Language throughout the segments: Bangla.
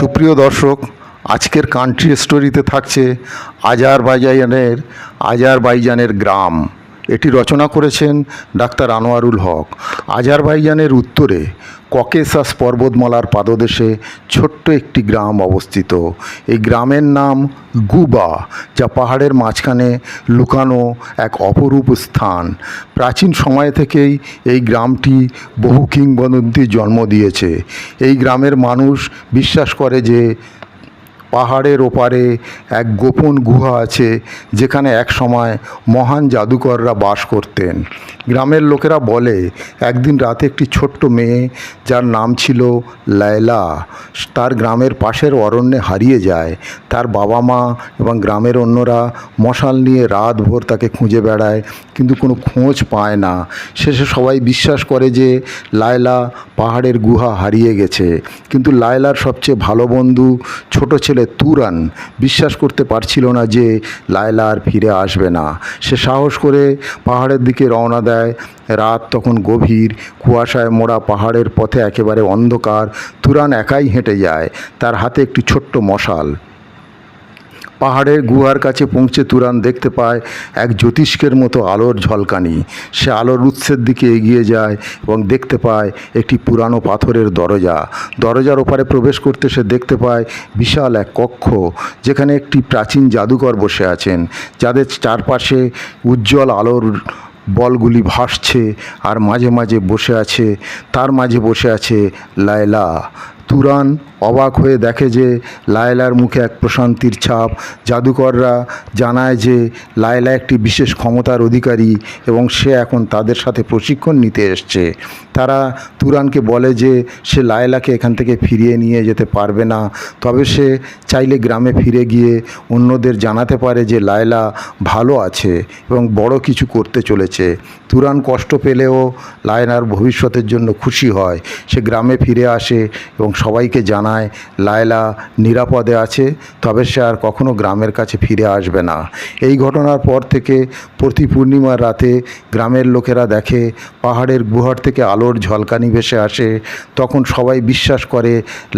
সুপ্রিয় দর্শক আজকের কান্ট্রি স্টোরিতে থাকছে আজারবাইজানের আজারবাইজানের গ্রাম। এটি রচনা করেছেন ডাক্তার আনোয়ারুল হক। আজারবাইজানের উত্তরে ককেসাস পর্বতমালার পাদদেশে ছোট্ট একটি গ্রাম অবস্থিত। এই গ্রামের নাম গুবা, যা পাহাড়ের মাঝখানে লুকানো এক অপরূপ স্থান। প্রাচীন সময় থেকেই এই গ্রামটি বহু কিংবদন্তির জন্ম দিয়েছে। এই গ্রামের মানুষ বিশ্বাস করে যে পাহাড়ের ওপারে এক গোপন গুহা আছে, যেখানে এক সময় মহান জাদুকররা বাস করতেন। গ্রামের লোকেরা বলে, একদিন রাতে একটি ছোট্ট মেয়ে, যার নাম ছিল লায়লা, তার গ্রামের পাশের অরণ্যে হারিয়ে যায়। তার বাবা মা এবং গ্রামের অন্যরা মশাল নিয়ে রাতভর তাকে খুঁজে বেড়ায়, কিন্তু কোনো খোঁজ পায় না। শেষে সবাই বিশ্বাস করে যে লায়লা পাহাড়ের গুহা হারিয়ে গেছে। কিন্তু লায়লার সবচেয়ে ভালো বন্ধু ছোট ছেলে তুরান বিশ্বাস করতে পারছিল না যে লায়লা আর ফিরে আসবে না। সে সাহস করে পাহাড়ের দিকে রওনা দেয়। রাত তখন গভীর। কুয়াশায় মোড়া পাহাড়ের পথে একেবারে অন্ধকার। তুরান একাই হেঁটে যায়। তার হাতে একটি ছোট্ট মশাল। পাহাড়ের গুহার কাছে পৌঁছে তুরান দেখতে পায় এক জ্যোতিষ্কের মতো আলোর ঝলকানি। সে আলোর উৎসের দিকে এগিয়ে যায় এবং দেখতে পায় একটি পুরানো পাথরের দরজা। দরজার ওপারে প্রবেশ করতে সে দেখতে পায় বিশাল এক কক্ষ, যেখানে একটি প্রাচীন জাদুকর বসে আছেন, যাদের চারপাশে উজ্জ্বল আলোর বলগুলি ভাসছে আর মাঝে মাঝে বসে আছে, তার মাঝে বসে আছে লায়লা। তুরান অবাক হয়ে দেখে যে লায়লার মুখে এক প্রশান্তির ছাপ। জাদুকররা জানায় যে লায়লা একটি বিশেষ ক্ষমতার অধিকারী এবং সে এখন তাদের সাথে প্রশিক্ষণ নিতে এসছে। তারা তুরানকে বলে যে সে লায়লাকে এখান থেকে ফিরিয়ে নিয়ে যেতে পারবে না। তবে সে চাইলে গ্রামে ফিরে গিয়ে অন্যদের জানাতে পারে যে লায়লা ভালো আছে এবং বড় কিছু করতে চলেছে। তুরান কষ্ট পেলেও লায়লার ভবিষ্যতের জন্য খুশি হয়। সে গ্রামে ফিরে আসে এবং সবাইকে জানায়, লায়লা নিরাপদে আছে, তবে সে আর কখনো গ্রামের কাছে ফিরে আসবে না। এই ঘটনার পর থেকে প্রতি পূর্ণিমার রাতে গ্রামের লোকেরা দেখে, পাহাড়ের গুহার থেকে আলোর ঝলকানি ভেসে আসে। তখন সবাই বিশ্বাস করে,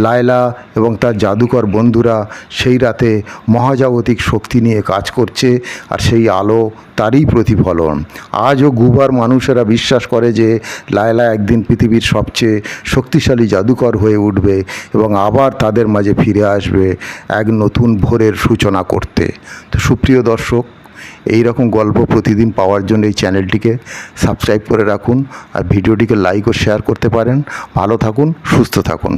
লায়লা এবং তার জাদুকর বন্ধুরা সেই রাতে মহাজাগতিক শক্তি নিয়ে কাজ করছে আর সেই আলো তারই প্রতিফলন। আজও গুবার মানুষেরা বিশ্বাস করে যে, লায়লা একদিন পৃথিবীর সবচেয়ে শক্তিশালী জাদুকর হয়ে উঠবে। এবং আবার তাদের মাঝে ফিরে আসবে এক নতুন ভোরের সূচনা করতে। তো সুপ্রিয় দর্শক এই রকম গল্প প্রতিদিন পাওয়ার জন্য এই চ্যানেলটিকে সাবস্ক্রাইব করে রাখুন আর ভিডিওটিকে লাইক ও শেয়ার করতে পারেন। ভালো থাকুন, সুস্থ থাকুন।